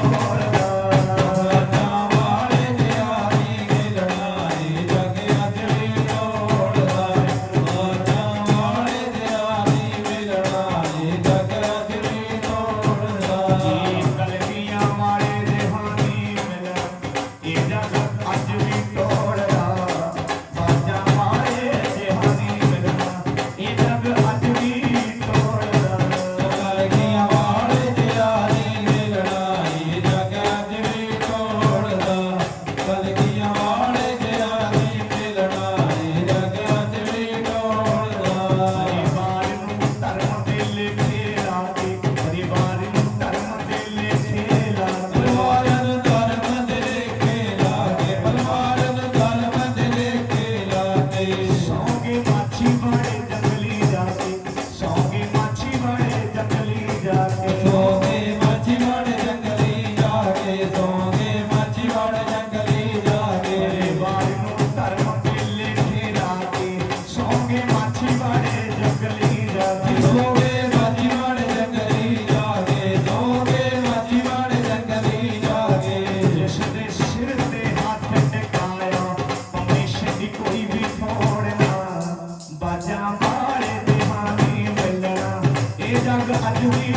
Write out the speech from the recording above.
Thank you. ਸਿਆਪਾੜੇ ਦੇ ਮਾਨੀ ਬੱਲਣਾ ਇਹ ਜੱਗ ਅੱਜ ਵੀ